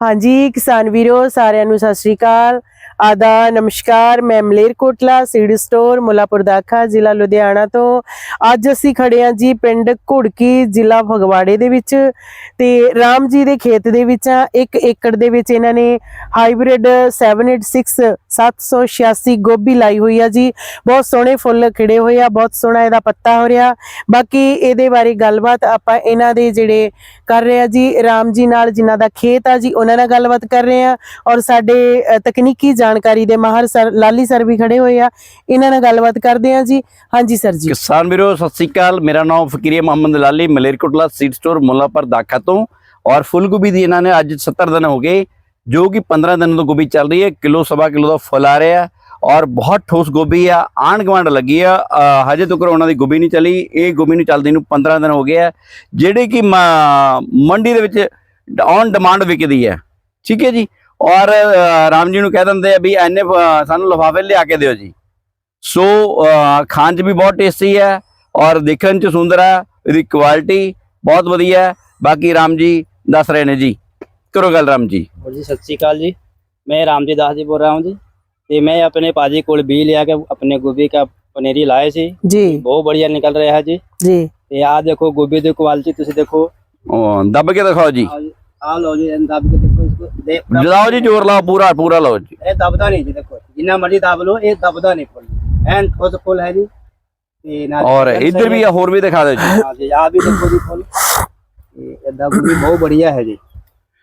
ਹਾਂਜੀ, ਕਿਸਾਨ ਵੀਰੋ, ਸਾਰਿਆਂ ਨੂੰ ਸਤਿ ਸ਼੍ਰੀ ਅਕਾਲ। ਆਦਾ, ਨਮਸਕਾਰ, ਮੈਂ ਮਲੇਰਕੋਟਲਾ ਸੀਡ ਸਟੋਰ, ਮੁਲਾਪੁਰ ਦਾਖਾ ਜ਼ਿਲ੍ਹਾ ਲੁਧਿਆਣਾ ਤੋਂ। ਅੱਜ ਅਸੀਂ ਖੜੇ ਹਾਂ ਜੀ ਪਿੰਡ ਘੁੜਕੀ, ਜ਼ਿਲ੍ਹਾ ਫਗਵਾੜੇ ਦੇ ਵਿੱਚ ਤੇ ਰਾਮ ਜੀ ਦੇ ਖੇਤ ਦੇ ਵਿੱਚ ਆ ਇੱਕ ਏਕੜ ਦੇ ਵਿੱਚ ਇਹਨਾਂ ਨੇ ਹਾਈਬ੍ਰਿਡ 786 786 ਗੋਭੀ ਲਾਈ ਹੋਈ ਆ ਜੀ। ਬਹੁਤ ਸੋਹਣੇ ਫੁੱਲ ਖਿੜੇ ਹੋਏ ਆ, ਬਹੁਤ ਸੋਹਣਾ ਇਹਦਾ ਪੱਤਾ ਹੋ ਰਿਹਾ। ਬਾਕੀ ਇਹਦੇ ਬਾਰੇ ਗੱਲਬਾਤ ਆਪਾਂ ਇਹਨਾਂ ਦੇ ਜਿਹੜੇ ਕਰ ਰਹੇ ਆ ਜੀ, ਰਾਮ ਜੀ ਨਾਲ ਜਿਨ੍ਹਾਂ ਦਾ ਖੇਤ ਆ ਜੀ ਉਹਨਾਂ ਨਾਲ ਗੱਲਬਾਤ ਕਰ ਰਹੇ ਆ ਔਰ ਸਾਡੇ ਤਕਨੀਕੀ ਜਾਣਕਾਰੀ ਦੇ ਮਾਹਰ ਸਰ, ਲਾਲੀ ਸਰ ਵੀ ਖੜੇ ਹੋਏ ਆ। ਇਹਨਾਂ ਨਾਲ ਗੱਲਬਾਤ ਕਰਦੇ ਆ ਜੀ। ਹਾਂਜੀ ਸਰ ਜੀ। ਕਿਸਾਨ ਵੀਰੋ, ਸਤਿ ਸ੍ਰੀ ਅਕਾਲ। ਮੇਰਾ ਨਾਮ ਫਕੀਰੀਆ ਮੁਹੰਮਦ ਲਾਲੀ, ਮਲੇਰਕੋਟਲਾ ਸੀਡ ਸਟੋਰ ਮੁੱਲਾਪੁਰ ਦਾਖਾ ਤੋਂ। ਔਰ ਫੁੱਲ ਗੋਭੀ ਦੀ ਇਹਨਾਂ ਨੇ ਅੱਜ 70 ਦਿਨ ਹੋ ਗਏ, ਜੋ ਕਿ 15 ਦਿਨ ਤੋਂ ਗੋਭੀ ਚੱਲ ਰਹੀ ਹੈ। ਕਿਲੋ, ਸਵਾ ਕਿਲੋ ਦਾ ਫੁੱਲ ਆ ਰਿਹਾ। ਔਰ ਬਹੁਤ ਠੋਸ ਗੋਭੀ ਆ, ਆਂਢ ਗੁਆਂਢ ਲੱਗੀ ਆ। ਹਜੇ ਤੱਕ ਉਹਨਾਂ ਦੀ ਗੋਭੀ ਨਹੀਂ ਚਲੀ। ਇਹ ਗੋਭੀ ਨੂੰ ਚੱਲਦੀ ਨੂੰ 15 ਦਿਨ ਹੋ ਗਏ ਆ। ਜਿਹੜੇ ਕਿ ਮ- ਮੰਡੀ ਦੇ ਵਿੱਚ ਔਨ ਡਿਮਾਂਡ ਵਿਕਦੀ ਹੈ। ਠੀਕ ਹੈ ਜੀ? ਔਰ ਰਾਮ ਜੀ ਨੂੰ ਕਹਿ ਦਿੰਦੇ ਆ ਵੀ ਐਨੇ ਸਾਨੂੰ ਲਫਾਫੇ ਲਿਆ ਕੇ ਦਿਓ ਜੀ। ਸੋ ਖਾਣ 'ਚ ਵੀ ਬਹੁਤ ਟੇਸਟੀ ਹੈ ਔਰ ਦੇਖਣ 'ਚ ਸੁੰਦਰ ਹੈ ਇਹਦੀ ਕੁਆਲਿਟੀ ਬਹੁਤ ਵਧੀਆ ਹੈ। ਬਾਕੀ ਰਾਮ ਜੀ ਦੱਸ ਰਹੇ ਨੇ ਜੀ। ਕਰੋ ਗੱਲ ਰਾਮ ਜੀ। ਹੋਰ ਜੀ ਸਤਿ ਸ਼੍ਰੀ ਅਕਾਲ ਜੀ। ਮੈਂ ਰਾਮਜੀ ਦਾਸ ਜੀ ਬੋਲ ਰਹਾ ਹਾਂ ਜੀ। ਤੇ ਮੈਂ ਆਪਣੇ ਪਾਜੀ ਕੋਲ ਬੀ ਲਿਆ ਕੇ ਆਪਣੇ ਗੋਭੀ ਦਾ ਪਨੀਰੀ ਲਾਏ ਸੀ। ਜੀ। ਬਹੁਤ ਬੜੀਆ ਨਿਕਲ ਰਿਹਾ ਜੀ। ਜੀ। ਤੇ ਆ ਦੇਖੋ ਗੋਭੀ ਦੀ ਕੁਆਲਿਟੀ ਤੁਸੀਂ ਦੇਖੋ। ਦਬ ਕੇ ਦਿਖਾਓ ਜੀ। ਆ ਲਓ ਜੀ ਇਹਨੂੰ ਦੱਬ ਕੇ ਦੇਖੋ ਇਸਕੋ ਦੇ ਜਲਾਓ ਜੀ ਜ਼ੋਰ ਲਾਓ ਪੂਰਾ ਪੂਰਾ ਲਾਓ ਜੀ। ਇਹ ਦਬਦਾ ਨਹੀਂ ਜੀ ਦੇਖੋ ਜਿੰਨਾ ਮਰਜ਼ੀ ਦਬ ਲਓ ਇਹ ਦਬਦਾ ਨਹੀਂ ਫੁੱਲ ਐਨ ਠੋਸ ਫੁੱਲ ਹੈ ਜੀ। ਤੇ ਨਾਲ ਔਰ ਇੱਧਰ ਵੀ ਆ, ਹੋਰ ਵੀ ਦਿਖਾ ਦਿਓ ਜੀ। ਹਾਂ ਜੀ ਆ ਵੀ ਦੇਖੋ ਜੀ ਫੁੱਲ। ਤੇ ਇਹਦਾ ਗੋਭੀ ਬਹੁਤ ਬੜੀਆ ਹੈ ਜੀ।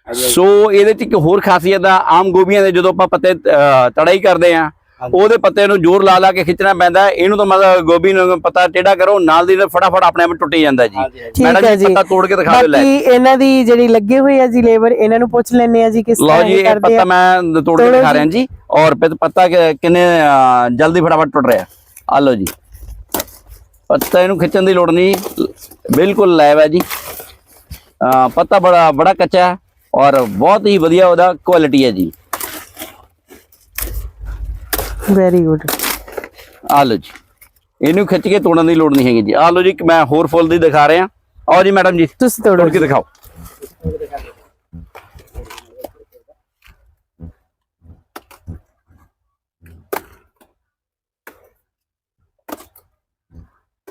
ਸੋ ਇਹਦੇ 'ਚ ਇੱਕ ਹੋਰ ਖਾਸੀਅਤ ਆ ਆਮ ਗੋਭੀਆਂ ਦੇ ਜਦੋਂ ਆਪਾਂ ਪੱਤੇ ਤੜਾਈ ਕਰਦੇ ਆ। ਉਹਦੇ ਪੱਤੇ ਨੂੰ ਜ਼ੋਰ ਲਾ ਲਾ ਕੇ ਖਿੱਚਣਾ ਪੈਂਦਾ ਹੈ। ਇਹਨੂੰ ਤਾਂ ਮਤਲਬ ਗੋਭੀ ਨੂੰ ਪੱਤਾ ਟੇਢਾ ਕਰੋ ਨਾਲ ਦੀ ਨਾਲ ਫਟਾਫਟ ਆਪਣੇ ਆਪ ਟੁੱਟ ਜਾਂਦਾ ਜੀ। ਮੈਡਮ ਹੈ ਜੀ ਜੀ। ਪੱਤਾ ਤੋੜ ਕੇ ਦਿਖਾ ਦਿਓ ਲੈ। ਬਾਕੀ ਇਹਨਾਂ ਦੀ ਜਿਹੜੀ ਲੱਗੇ ਹੋਏ ਆ ਜੀ ਲੇਬਰ ਇਹਨਾਂ ਨੂੰ ਪੁੱਛ ਲੈਣੇ ਆ ਜੀ ਕਿਸ ਲਓ ਤਰ੍ਹਾਂ ਜੀ ਇਹ ਇਹ ਕਰਦੇ ਪੱਤਾ ਆ ਮੈਂ ਤੋੜ ਕੇ ਦਿਖਾ ਜੀ। ਰਿਹਾ ਜੀ। ਔਰ ਪਿਤ ਕਿੰਨੇ ਜਲਦੀ ਫਟਾਫਟ ਟੁੱਟ ਰਿਹਾ। ਆ ਲਓ ਜੀ। ਪੱਤਾ ਇਹਨੂੰ ਖਿੱਚਣ ਦੀ ਲੋੜ ਨਹੀਂ। ਬਿਲਕੁਲ ਲਾਈਵ ਹੈ ਜੀ। ਪੱਤਾ ਬੜਾ ਬੜਾ ਕੱਚਾ ਹੈ ਔਰ ਬਹੁਤ ਹੀ ਵਧੀਆ ਉਹਦਾ ਕੁਆਲਿਟੀ ਹੈ ਜੀ। ਵੈਰੀ ਗੁੱਡ ਆ ਲਓ ਜੀ। ਇਹਨੂੰ ਖਿੱਚ ਕੇ ਤੋੜਨ ਦੀ ਲੋੜ ਨਹੀਂ ਹੈਗੀ ਜੀ। ਆ ਲਓ ਜੀ ਮੈਂ ਹੋਰ ਫੁੱਲ ਦੀ ਦਿਖਾ ਰਿਹਾ। ਆਓ ਜੀ ਮੈਡਮ ਜੀ ਤੁਸੀਂ ਤੋੜੋ ਕੇ ਦਿਖਾਓ।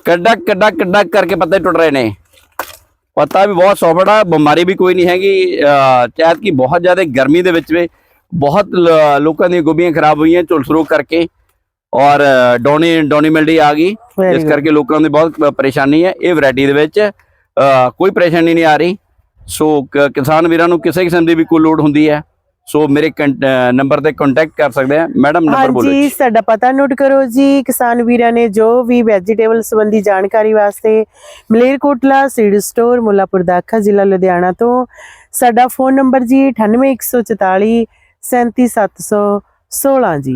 ਕੱਡਾ ਕੱਡਾ ਕੱਡਾ ਕਰਕੇ ਪੱਤੇ ਟੁੱਟ ਰਹੇ ਨੇ। ਪੱਤਾ ਵੀ ਬਹੁਤ ਸੌਫਟ ਆ ਬਿਮਾਰੀ ਵੀ ਕੋਈ ਨਹੀਂ ਹੈਗੀ। ਚਾਹਤ ਕੀ ਬਹੁਤ ਜ਼ਿਆਦਾ ਗਰਮੀ ਦੇ ਵਿੱਚ ਵੀ ਬਹੁਤ ਲੋਕਾਂ ਦੀਆਂ ਗੋਭੀਆਂ ਖਰਾਬ ਹੋਈਆਂ ਝੁਲਸ ਰੋਗ ਕਰਕੇ ਔਰ ਡੌਨੀ ਡੌਨੀ ਮਿਲਡੀ ਆ ਗਈ। Good. ਕਰਕੇ ਲੋਕਾਂ ਦੀ ਬਹੁਤ ਪਰੇਸ਼ਾਨੀ ਹੈ। ਇਹ ਵੈਰਾਈਟੀ ਦੇ ਵਿੱਚ ਕੋਈ ਪਰੇਸ਼ਾਨੀ ਨਹੀਂ ਆ ਰਹੀ। ਸੋ ਕਿਸਾਨ ਵੀਰਾਂ ਨੂੰ ਕਿਸੇ ਕਿਸਮ ਦੀ ਵੀ ਕੋਈ ਲੋੜ ਹੁੰਦੀ ਹੈ ਸੋ ਮੇਰੇ ਨੰਬਰ ਤੇ ਕੰਟੈਕਟ ਕਰ ਸਕਦੇ ਆ ਮੈਡਮ ਨੰਬਰ ਬੋਲੋ ਜੀ। ਸਾਡਾ ਪਤਾ ਨੋਟ ਕਰੋ ਜੀ ਕਿਸਾਨ ਵੀਰਾਂ ਨੇ ਜੋ ਵੀ ਵੈਜੀਟੇਬਲ ਸੰਬੰਧੀ ਜਾਣਕਾਰੀ ਵਾਸਤੇ ਮਲੇਰਕੋਟਲਾ ਸੀਡ ਸਟੋਰ ਮੁੱਲਾਪੁਰ ਦਾਖਾ ਜ਼ਿਲ੍ਹਾ ਲੁਧਿਆਣਾ ਤੋਂ ਸਾਡਾ ਫੋਨ ਨੰਬਰ ਜੀ 98144 37716 ਜੀ।